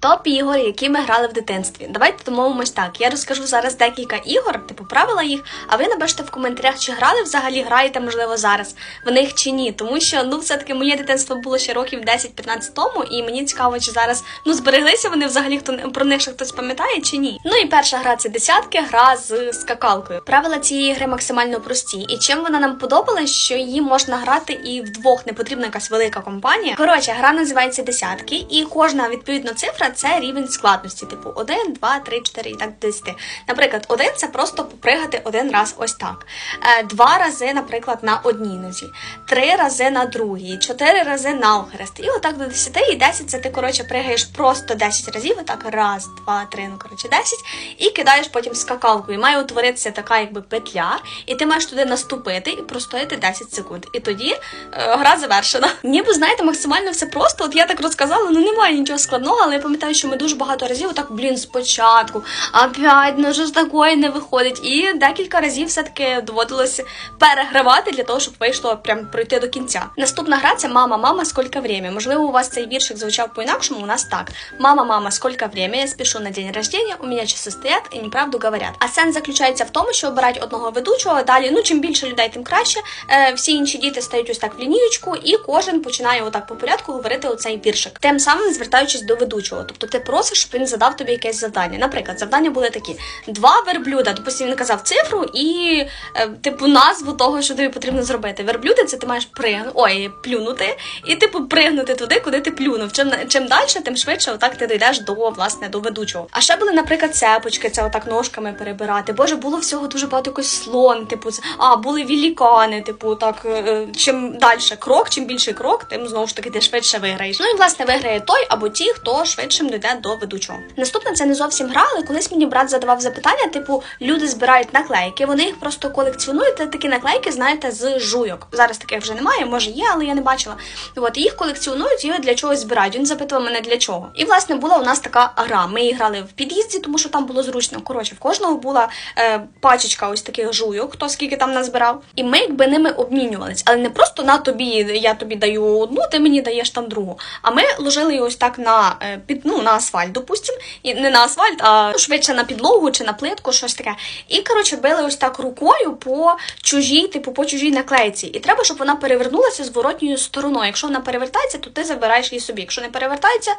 Топ ігор, які ми грали в дитинстві. Давайте домовимось так. Я розкажу зараз декілька ігор, типу правила їх, а ви напишете в коментарях, чи грали взагалі, граєте, можливо, зараз в них чи ні. Тому що ну все-таки моє дитинство було ще років 10-15 тому, і мені цікаво, чи зараз ну збереглися вони взагалі хто про них ще хтось пам'ятає чи ні. Ну і перша гра це десятки, гра з скакалкою. Правила цієї гри максимально прості. І чим вона нам подобалась, що її можна грати і вдвох, не потрібна якась велика компанія. Коротше, гра називається десятки, і кожна відповідна цифра це рівень складності, типу 1, 2, 3, 4 і так до 10. Наприклад, один це просто попригати один раз ось так. Е, Два рази, наприклад, на одній нозі, три рази на другій, чотири рази на охрест. І отак до 10. І 10 це ти, коротше, пригаєш просто 10 разів, отак раз, два, три, ну коротше 10, і кидаєш потім скакалкою. Має утворитися така якби петля, і ти маєш туди наступити і простояти 10 секунд. І тоді е, гра завершена. Ніби знаєте, максимально все просто. От я так розказала, ну немає нічого складного, але я пам'ятаю, що ми дуже багато разів так, блін, спочатку, опять, ну що ж такої не виходить. І декілька разів все-таки доводилося перегравати для того, щоб вийшло прям пройти до кінця. Наступна гра це мама, мама, сколько время. Можливо, у вас цей віршик звучав по-інакшому. У нас так: мама, мама, сколько время, я спішу на день рождения, у мене часи стоять і неправду говорять. А сенс заключається в тому, що обирають одного ведучого. Далі, ну чим більше людей, тим краще. Е, всі інші діти стають ось так в лінієчку, і кожен починає отак по порядку говорити оцей віршик. Тим самим звертаючись до ведучого. Тобто ти просиш, щоб він задав тобі якесь завдання. Наприклад, завдання були такі: два верблюда. Допустим, він казав цифру і е, типу назву того, що тобі потрібно зробити. Верблюди це ти маєш пригнути, ой, плюнути, і типу пригнути туди, куди ти плюнув. Чим чим далі, тим швидше отак ти дійдеш до власне до ведучого. А ще були, наприклад, цепочки, це отак ножками перебирати. Боже, було всього дуже багато якось слон, типу, а були вілікани, типу, так е, е, чим далі крок, чим більший крок, тим знову ж таки ти швидше виграєш. Ну і власне виграє той або ті, хто швидшим дійде до ведучого. Наступне це не зовсім гра, але колись мені брат задавав запитання, типу, люди збирають наклейки, вони їх просто колекціонують. Такі наклейки, знаєте, з жуйок. Зараз таких вже немає, може є, але я не бачила. От їх колекціонують і для чогось збирають. Він запитував мене для чого. І власне була у нас така гра. Ми її грали в під'їзді, тому що там було зручно. Коротше, в кожного була е, пачечка ось таких жуйок, хто скільки там назбирав. І ми якби ними обмінювались, але не просто на тобі, я тобі даю одну, ти мені даєш там другу. А ми ложили її ось так на е, під ну на асфальт, допустим, і не на асфальт, а ну, швидше на підлогу чи на плитку, щось таке. І коротше били ось так рукою по чужій, типу по чужій наклейці. І треба, щоб вона перевернулася зворотньою стороною. Якщо вона перевертається, то ти забираєш її собі. Якщо не перевертається,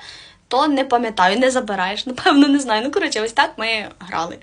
то не пам'ятаю, не забираєш. Напевно, не знаю. Ну коротше, ось так ми грали.